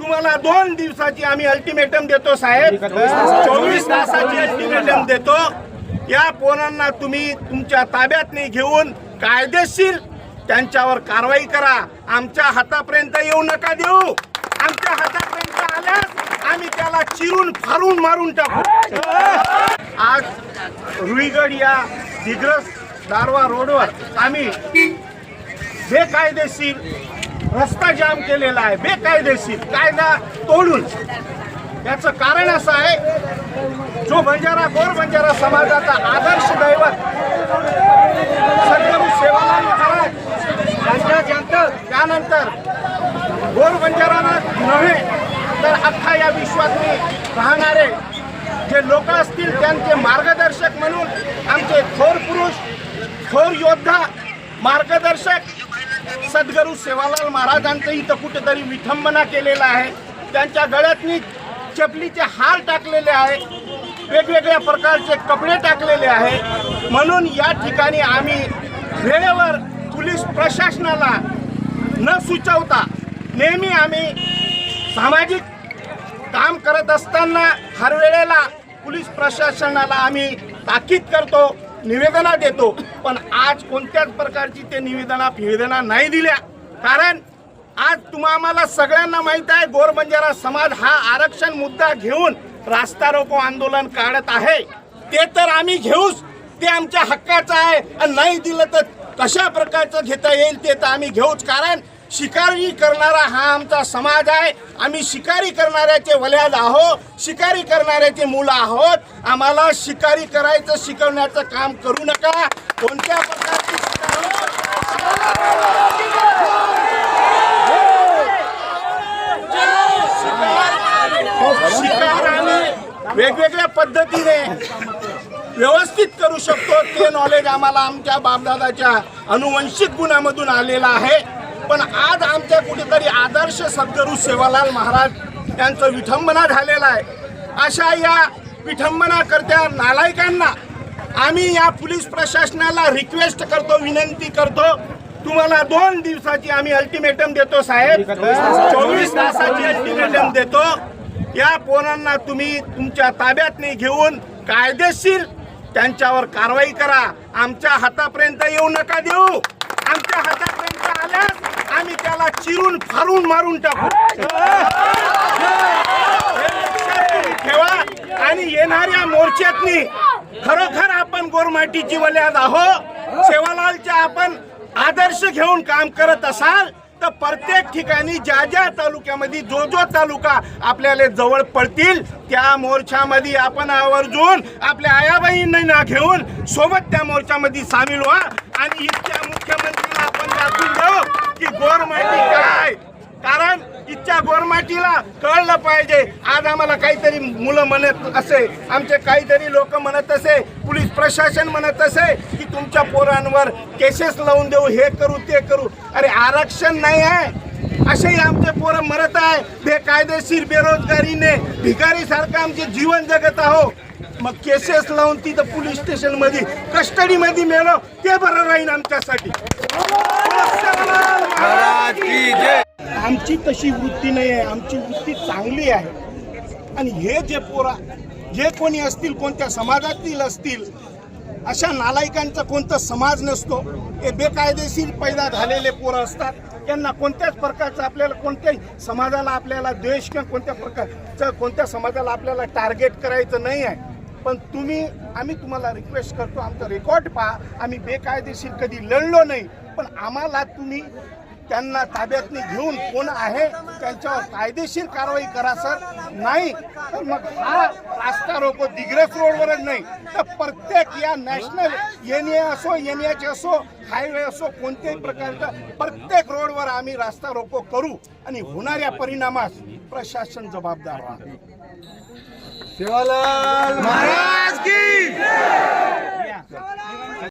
तुम्हाला दोन दिवसाची आम्ही अल्टिमेटम देतो साहेब. चोवीस तासाची अल्टिमेटम देतो. या पोरांना तुम्ही तुमच्या ताब्यात घेऊन कायदेशीर त्यांच्यावर कारवाई करा. आमच्या हातापर्यंत येऊ नका देऊ. आमच्या हातापर्यंत आल्यास आम्ही त्याला चिरून फारून मारून टाकू. आज रुईगड या दिग्रस दारवा रोडवर आम्ही बेकायदेशीर रस्ता जाम केलेला आहे बेकायदेशीर कायदा तोडून. याचं कारण असं आहे जो बंजारा गोर बंजारा समाजाचा आदर्श दैवत संगम सेवालाल महाराज यांच्या त्यानंतर गोर बंजाराला नव्हे तर अख्खा या विश्वातले राहणारे जे लोक असतील त्यांचे मार्गदर्शक म्हणून आमचे थोर पुरुष थोर योद्धा मार्गदर्शक सद्गुरू सेवालाल महाराजांचं इथं कुठेतरी विठंबना केलेला आहे. त्यांच्या गळ्यातनी चपलीचे हार टाकलेले आहे. वेगवेगळ्या प्रकारचे कपडे टाकलेले आहे. म्हणून या ठिकाणी आम्ही वेळेवर पोलीस प्रशासनाला न सुचवता नेहमी आम्ही सामाजिक काम करत असताना हर वेळेला पोलीस प्रशासनाला आम्ही ताकीद करतो. निवेदना देतो पण आज कोणत्याच प्रकारची ते निवेदना निवेदना नाही दिल्या. कारण आज तुम्हा आम्हाला सगळ्यांना माहीत आहे गोरबंजारा समाज हा आरक्षण मुद्दा घेऊन रास्ता रोको आंदोलन काढत आहे. ते तर आम्ही घेऊच. ते आमच्या हक्काचं आहे. आणि नाही दिलं तर कशा प्रकारचं घेता येईल ते तर आम्ही घेऊच. कारण शिकारी करणारा हा आमचा समाज आहे. आम्ही शिकारी करणाऱ्याचे वल्याद आहोत. शिकारी करणाऱ्याचे मुलं आहोत. आम्हाला शिकारी करायचं शिकवण्याचं काम करू नका. कोणत्या प्रकारची शिकार आम्ही वेगवेगळ्या पद्धतीने व्यवस्थित करू शकतो. ते नॉलेज आम्हाला आमच्या बापदादाच्या अनुवंशिक गुणामधून आलेलं आहे. पण आज आमच्या कुठेतरी आदर्श सद्गुरू सेवालाल महाराज यांचं विठंबना झालेलं आहे. अशा या विठंबनाकर्त्या नालायकांना आम्ही या पोलीस प्रशासनाला रिक्वेस्ट करतो विनंती करतो. तुम्हाला दोन दिवसाची आम्ही अल्टिमेटम देतो साहेब. चोवीस तासाची अल्टिमेटम देतो. या पोरांना तुम्ही तुमच्या ताब्यात घेऊन कायदेशीर त्यांच्यावर कारवाई करा. आमच्या हातापर्यंत येऊ नका देऊ. आमच्या हातापर्यंत आल्यास आम्ही त्याला चिरून फारून मारून टाकू. ठेवा आणि येणाऱ्या मोर्चातनी खरोखर आपण गोरमाटीची वल्याद आहो सेवालालच्या आपण आदर्श घेऊन काम करत असाल तर प्रत्येक ठिकाणी ज्या ज्या तालुक्यामध्ये जो जो तालुका आपल्याला जवळ पडतील त्या मोर्चामध्ये आपण आवर्जून आपल्या आयाबाईंना घेऊन सोबत त्या मोर्चामध्ये सामील व्हा. आणि इथल्या मुख्यमंत्रीला आपण दाखवून देऊ की गोरमाटी काय कारण इच्छा गोरमाटीला कळलं पाहिजे. आज आम्हाला काहीतरी मुलं म्हणत असे आमचे काहीतरी लोक म्हणत असे पोलीस प्रशासन म्हणत असे की तुमच्या पोरांवर केसेस लावून देऊ हे करू ते करू. अरे आरक्षण नाही आहे. असेही आमचे पोरं मरत आहे. बेकायदेशीर बेरोजगारीने भिकारी सारखं आमचे जीवन जगत आहो. मग केसेस लावून तिथं पोलीस स्टेशनमध्ये कस्टडी मध्ये मेलो ते बरं राहील आमच्यासाठी. आमची तशी वृत्ती नाही आहे आमची वृत्ती चांगली आहे. आणि हे जे पोरा जे कोणी असतील कोणत्या समाजातील असतील अशा नालायकांचा कोणता समाज नसतो हे बेकायदेशीर पैदा झालेले पोरं असतात. त्यांना कोणत्याच प्रकारचं आपल्याला कोणत्याही समाजाला आपल्याला द्वेष किंवा कोणत्या प्रकारचं कोणत्या समाजाला आपल्याला टार्गेट करायचं नाही आहे. पण तुम्ही आम्ही तुम्हाला रिक्वेस्ट करतो आमचं रेकॉर्ड पहा. आम्ही बेकायदेशीर कधी लढलो नाही. पण आम्हाला तुम्ही त्यांना ताब्यात घेऊन कोण आहे त्यांच्यावर कायदेशीर कारवाई करा सर. नाही तर मग हा रास्ता रोको. दिग्रस रोडवरच नाही तर प्रत्येक या नॅशनल एन ए असो एन एच असो हायवे असो कोणत्याही प्रकारचा प्रत्येक रोडवर आम्ही रास्ता रोको करू आणि होणाऱ्या परिणामास प्रशासन जबाबदार राहणार. शिवालाल महाराज की